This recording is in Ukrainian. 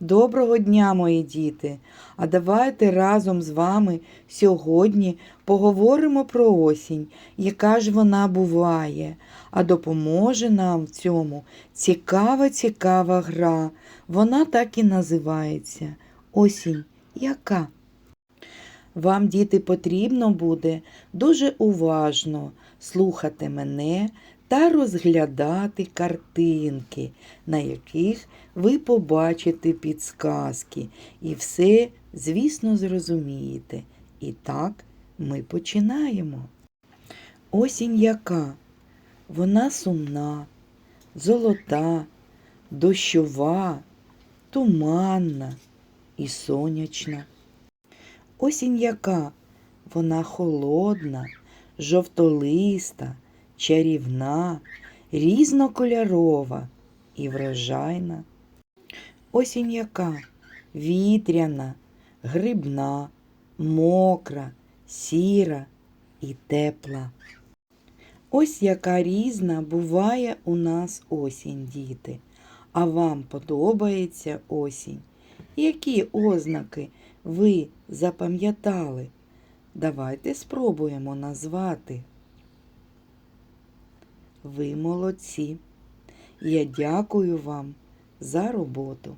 Доброго дня, мої діти! А давайте разом з вами сьогодні поговоримо про осінь, яка ж вона буває, а допоможе нам в цьому цікава, цікава гра. Вона так і називається Осінь яка? Вам, діти, потрібно буде дуже уважно слухати мене та розглядати картинки, на яких ви побачите підсказки, і все, звісно, зрозумієте. І так ми починаємо. Осінь яка? Вона сумна, золота, дощова, туманна і сонячна. Осінь яка? Вона холодна, жовтолиста, чарівна, різнокольорова і врожайна. Осінь яка? Вітряна, грибна, мокра, сіра і тепла. Ось яка різна буває у нас осінь, діти. А вам подобається осінь? Які ознаки ви запам'ятали? Давайте спробуємо назвати. Ви молодці. Я дякую вам за роботу.